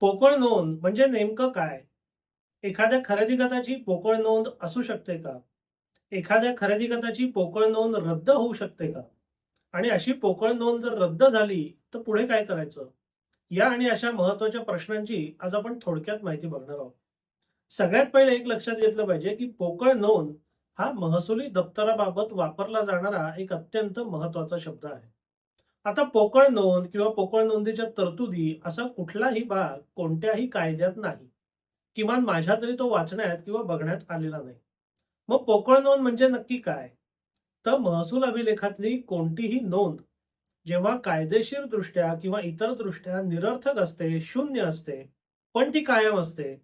पोकळ नोंद म्हणजे नेमकं काय? एखाद्या खरेदी गटाची पोकळ नोंद असू शकते का? एखाद्या खरेदी गटाची पोकळ नोंद रद्द होऊ शकते का? आणि अशी पोकळ नोंद जर रद्द झाली तर पुढे काय करायचं? या आणि अशा महत्त्वाच्या प्रश्नांची आज आपण थोडक्यात माहिती बघणार आहोत. सगळ्यात पहिले एक लक्षात घेतलं पाहिजे की पोकळ नोंद हा महसुली दप्तराबाबत वापरला जाणारा एक अत्यंत महत्त्वाचा शब्द आहे. आता पोकळ नोंद किंवा पोकळ नोंदीच्या तरतुदी असा कुठलाही भाग कोणत्याही कायद्यात नाही. किमान माझ्या तरी तो वाचण्यात किंवा बघण्यात आलेला नाही. मग पोकळ नोंद म्हणजे नक्की काय? तर महसूल अभिलेखातली कोणतीही नोंद जेव्हा कायदेशीर दृष्ट्या किंवा इतर दृष्ट्या निरर्थक असते, शून्य असते, पण ती कायम असते,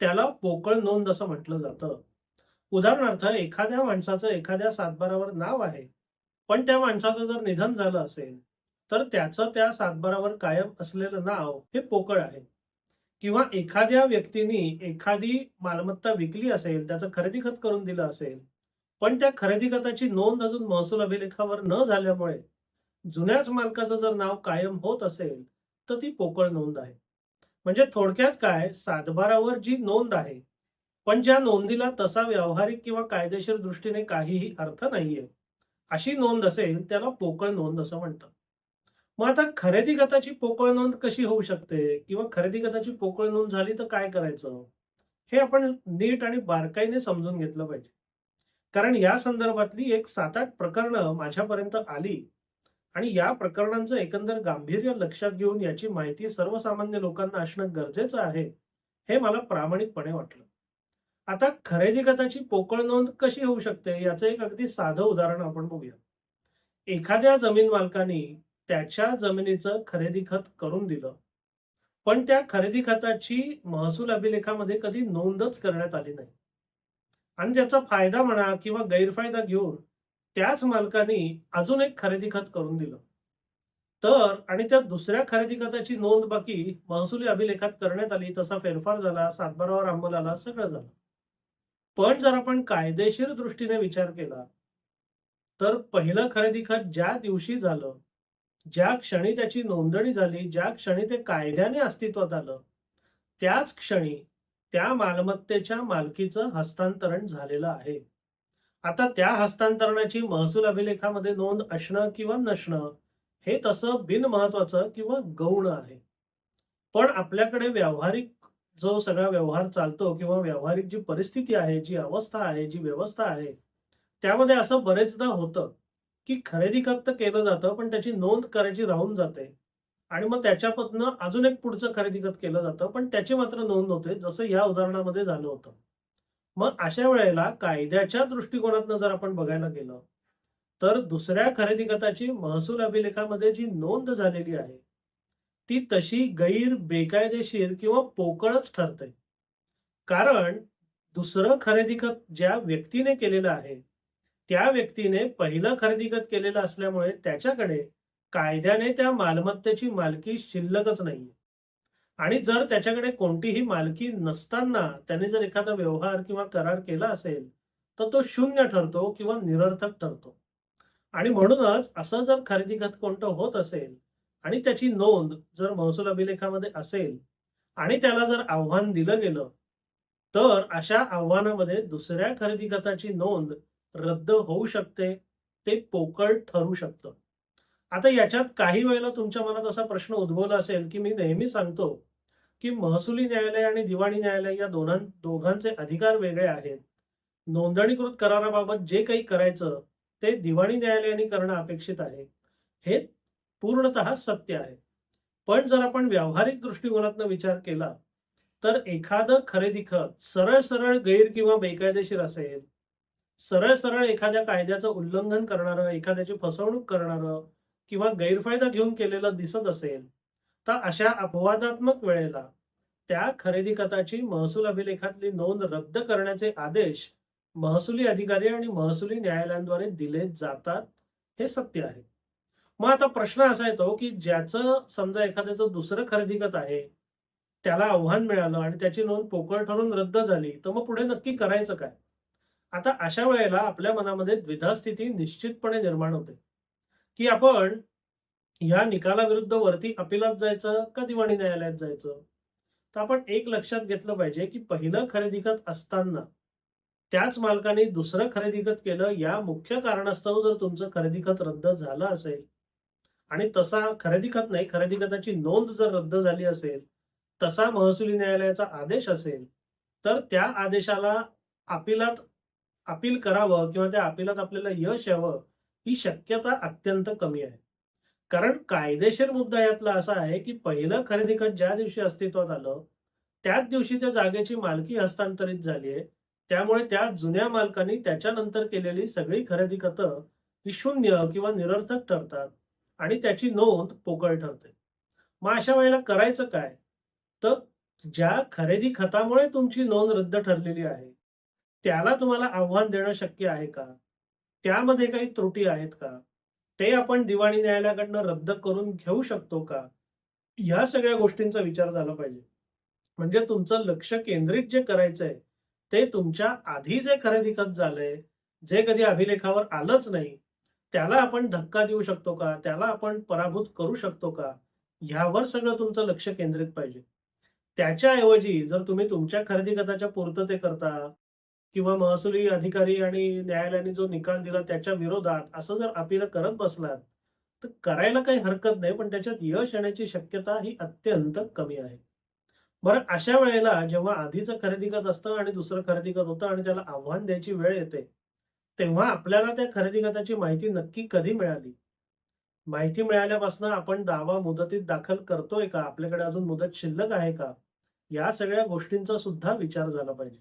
त्याला पोकळ नोंद असं म्हटलं जातं. उदाहरणार्थ एखाद्या माणसाचं एखाद्या सातबारावर नाव आहे, पण त्या माणसाचं जर निधन झालं असेल, तर त्याचं त्या सातबारावर कायम असलेलं नाव हे पोकळ आहे. किंवा एखाद्या व्यक्तीने एखादी मालमत्ता विकली असेल, त्याचं खरेदी खत करून दिलं असेल, पण त्या खरेदी खताची नोंद अजून महसूल अभिलेखावर न झाल्यामुळे जुन्याच मालकाचं जर नाव कायम होत असेल, तर ती पोकळ नोंद आहे. म्हणजे थोडक्यात काय सातबारावर जी नोंद आहे, पण ज्या नोंदीला तसा व्यावहारिक किंवा कायदेशीर दृष्टीने काहीही अर्थ नाहीये, अशी नोंद असेल त्याला पोकळ नोंद असं म्हणतात. मग आता खरेदी गटाची पोकळ नोंद कशी होऊ शकते किंवा खरेदी गटाची पोकळ नोंद झाली तर काय करायचं? हे आपण नीट आणि बारकाईने समजून घेतलं पाहिजे. कारण या संदर्भातली एक 7-8 प्रकरणं माझ्यापर्यंत आली आणि या प्रकरणांचं एकंदर गांभीर्य लक्षात घेऊन याची माहिती सर्वसामान्य लोकांना असणं गरजेचं आहे, हे मला प्रामाणिकपणे वाटलं. आता खरेदी गटाची पोकळ नोंद कशी होऊ शकते याचं एक अगदी साधं उदाहरण आपण बघूया. एखाद्या जमीन मालकाने त्याच्या जमिनीचं खरेदी खत करून दिलं, पण त्या खरेदी खताची महसूल अभिलेखामध्ये कधी नोंदच करण्यात आली नाही. आणि त्याचा फायदा म्हणा किंवा गैरफायदा घेऊन त्याच मालकाने अजून एक खरेदी खत करून दिलं. तर आणि त्या दुसऱ्या खरेदी खताची नोंद बाकी महसुली अभिलेखात करण्यात आली, तसा फेरफार झाला, सातबारावर अंमल आला, सगळं झालं. पण जर आपण कायदेशीर दृष्टीने विचार केला, तर पहिलं खरेदी खत ज्या दिवशी झालं, ज्या क्षणी त्याची नोंदणी झाली, ज्या क्षणी ते कायद्याने अस्तित्वात आलं, त्याच क्षणी त्या मालमत्तेच्या मालकीचं हस्तांतरण झालेलं आहे. आता त्या हस्तांतरणाची महसूल अभिलेखामध्ये नोंद असणं किंवा नसणं हे तसं बिनमहत्वाचं किंवा गौण आहे. पण आपल्याकडे व्यावहारिक जो सगळा व्यवहार चालतो किंवा व्यावहारिक जी परिस्थिती आहे, जी अवस्था आहे, जी व्यवस्था आहे, त्यामध्ये असं बरेचदा होतं, की खरेदी खत तर केलं जातं, पण त्याची नोंद करायची राहून जाते. आणि मग त्याच्यामधनं अजून एक पुढचं खरेदी खत केलं जातं, पण त्याची मात्र नोंद होते, जसं या उदाहरणामध्ये झालं होतं. मग अशा वेळेला कायद्याच्या दृष्टिकोनातनं जर आपण बघायला गेलं, तर दुसऱ्या खरेदी खताची महसूल अभिलेखामध्ये जी नोंद झालेली आहे, ती तशी गैर, बेकायदेशीर किंवा पोकळच ठरते. कारण दुसरं खरेदी खत ज्या व्यक्तीने केलेलं आहे, त्या व्यक्तीने पहिलं खरेदी खत केलेलं असल्यामुळे त्याच्याकडे कायद्याने त्या मालमत्तेची मालकी शिल्लकच नाही आणि जर त्याच्याकडे कोणतीही मालकी नसताना त्याने जर एखादा व्यवहार किंवा करार केला असेल, तर तो शून्य ठरतो किंवा निरर्थक ठरतो. आणि म्हणूनच असं जर खरेदीगत कोणतं होत असेल आणि त्याची नोंद जर महसूल अभिलेखामध्ये असेल आणि त्याला जर आव्हान दिलं गेलं, तर अशा आव्हानामध्ये दुसऱ्या खरेदी खताची नोंद रद्द होऊ शकते. ते पोकळ ठरू शकतं. आता याच्यात काही वेळेला तुमच्या मनात असा प्रश्न उद्भवला असेल, की मी नेहमी सांगतो, की महसुली न्यायालय आणि दिवाणी न्यायालय या दोनां दोघांचे अधिकार वेगळे आहेत. नोंदणीकृत कराराबाबत जे काही करायचं, ते दिवाणी न्यायालयाने करणं अपेक्षित आहे. हे पूर्णतः सत्य आहे. पण जर आपण व्यावहारिक दृष्टिकोनातनं विचार केला, तर एखादं खरेदी खत सरळ-सरळ गैर किंवा बेकायदेशीर असेल, सरळ-सरळ एखाद्या कायद्याचं उल्लंघन करणारं, एखाद्याची फसवणूक करणारं किंवा गैरफायदा घेऊन केलेलं दिसत असेल, तर अशा अपवादात्मक वेळेला त्या खरेदी खताची महसूल अभिलेखातली नोंद रद्द करण्याचे आदेश महसुली अधिकारी आणि महसुली न्यायालयांद्वारे दिले जातात, हे सत्य आहे. मग आता प्रश्न असा येतो, की ज्याचं समजा एखाद्याचं दुसरं खरेदी खत आहे, त्याला आव्हान मिळालं आणि त्याची नोंद पोकळ ठरून रद्द झाली, तर मग पुढे नक्की करायचं काय? आता अशा वेळेला आपल्या मनामध्ये द्विधा स्थिती निश्चितपणे निर्माण होते, की आपण या निकालाविरुद्ध वरती अपिलात जायचं का दिवाणी न्यायालयात जायचं? तर आपण एक लक्षात घेतलं पाहिजे की पहिलं खरेदीखत असताना त्याच मालकाने दुसरं खरेदीखत केलं या मुख्य कारणास्तव जर तुमचं खरेदी खत रद्द झालं असेल आणि तसा खरेदीखत नाही खरेदीखताची नोंद जर रद्द झाली असेल तसा महसुली न्यायालयाचा आदेश असेल तर त्या आदेशाला अपिलात अपील करावं किंवा त्या अपिलात आपल्याला यश यावं ही शक्यता अत्यंत कमी आहे. कारण कायदेशीर मुद्दा यातला असा आहे की पहिलं खरेदी खत ज्या दिवशी अस्तित्वात आलं त्याच दिवशी त्या जागेची मालकी हस्तांतरित झाली आहे. त्यामुळे त्या जुन्या मालकांनी त्याच्यानंतर केलेली सगळी खरेदी खतं ही शून्य किंवा निरर्थक ठरतात आणि त्याची नोंद पोकळ ठरते. मग अशा वेळेला करायचं काय? तर ज्या खरेदी खतामुळे तुमची नोंद रद्द ठरलेली आहे त्याला तुम्हाला आव्हान देणं शक्य आहे का? त्यामध्ये काही त्रुटी आहेत का? ते आपण दिवाणी न्यायालयाकडनं रद्द करून घेऊ शकतो का? या सगळ्या गोष्टींचा विचार झाला पाहिजे. म्हणजे तुमचं लक्ष केंद्रित जे करायचंय ते तुमच्या आधी जे खरेदीखत झालंय जे कधी अभिलेखावर आलंच नाही त्याला आपण धक्का देऊ शकतो का? त्याला आपण पराभूत करू शकतो का? ह्यावर सगळं तुमचं लक्ष केंद्रित पाहिजे. त्याच्याऐवजी जर तुम्ही तुमच्या खरेदी खताच्या पूर्ततेकरता किंवा महसुली अधिकारी आणि न्यायालयाने जो निकाल दिला त्याच्या विरोधात असं जर अपील करत बसलात तर करायला काही हरकत नाही पण त्याच्यात यश येण्याची शक्यता ही अत्यंत कमी आहे. बरं अशा वेळेला जेव्हा आधीचं खरेदी करत असतं आणि दुसरं खरेदी करत होतं आणि त्याला आव्हान द्यायची वेळ येते तेव्हा आपल्याला त्या खरेदी खताची माहिती नक्की कधी मिळाली? माहिती मिळाल्यापासून आपण दावा मुदतीत दाखल करतोय का? आपल्याकडे अजून मुदत शिल्लक आहे का? या सगळ्या गोष्टींचा सुद्धा विचार झाला पाहिजे.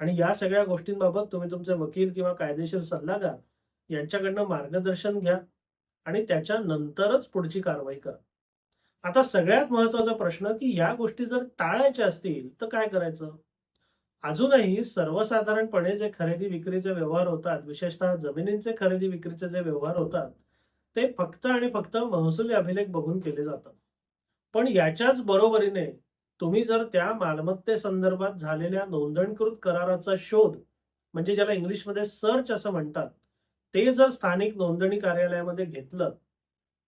आणि या सगळ्या गोष्टींबाबत तुम्ही तुमचे वकील किंवा कायदेशीर सल्लागार यांच्याकडनं मार्गदर्शन घ्या आणि त्याच्यानंतरच पुढची कारवाई करा. आता सगळ्यात महत्त्वाचा प्रश्न की या गोष्टी जर टाळायच्या असतील तर काय करायचं? अजूनही सर्वसाधारणपणे जे खरेदी विक्रीचे व्यवहार होतात विशेषतः जमिनींचे खरेदी विक्रीचे जे व्यवहार होतात ते फक्त आणि फक्त महसुली अभिलेख बघून केले जातात. पण याच्याच बरोबरीने तुम्ही जर त्या मालमत्ते संदर्भात झालेल्या नोंदणीकृत कराराचा शोध म्हणजे ज्याला इंग्लिशमध्ये सर्च असं म्हणतात ते जर स्थानिक नोंदणी कार्यालयामध्ये घेतलं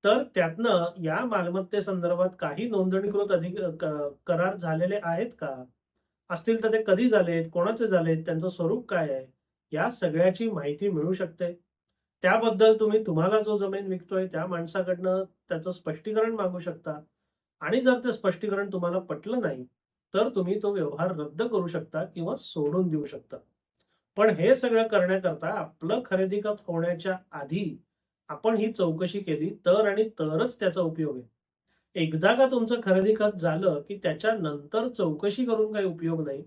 तर त्यातनं या मालमत्ते संदर्भात काही नोंदणीकृत अधिक करार झालेले आहेत का? असतील तर ते कधी झालेत? कोणाचे झालेत? त्यांचं स्वरूप काय आहे? या सगळ्याची माहिती मिळू शकते. त्याबद्दल तुम्ही तुम्हाला जो जमीन विकतोय त्या माणसाकडनं त्याचं स्पष्टीकरण मागू शकता. आणि जर ते स्पष्टीकरण तुम्हाला पटलं नाही तर तुम्ही तो व्यवहार रद्द करू शकता किंवा सोडून देऊ शकता. पण हे सगळं करण्याकरता आपलं खरेदी खत होण्याच्या आधी आपण ही चौकशी केली तर आणि तरच त्याचा उपयोग आहे. एकदा का तुमचं खरेदी खत झालं की त्याच्यानंतर चौकशी करून काही उपयोग नाही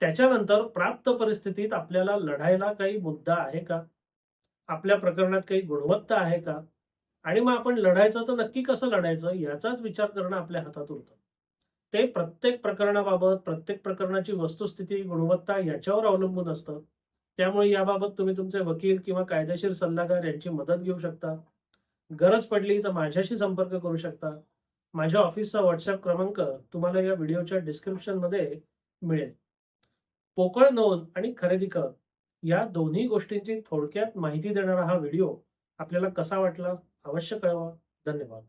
त्याच्यानंतर प्राप्त परिस्थितीत आपल्याला लढायला काही मुद्दा आहे का? आपल्या प्रकरणात काही गुणवत्ता आहे का? आणि मग आपण लढायचं तर नक्की कसं लढायचं याचाच विचार करणं आपल्या हातात उरतं ते प्रत्येक प्रकरणाबाबत प्रत्येक प्रकरणाची वस्तुस्थिती गुणवत्ता याच्यावर अवलंबून असतं. त्यामुळे याबाबत तुम्ही तुमचे वकील किंवा कायदेशीर सल्लागार यांची मदत घेऊ शकता. गरज पडली तर माझ्याशी संपर्क करू शकता. माझ्या ऑफिसचा व्हॉट्सअप क्रमांक तुम्हाला या व्हिडिओच्या डिस्क्रिप्शनमध्ये मिळेल. पोकळ नोंद आणि खरेदी कर. या दोन्ही गोष्टींची थोडक्यात माहिती देणारा हा व्हिडिओ आपल्याला कसा वाटला? अवश्य कळवा. धन्यवाद.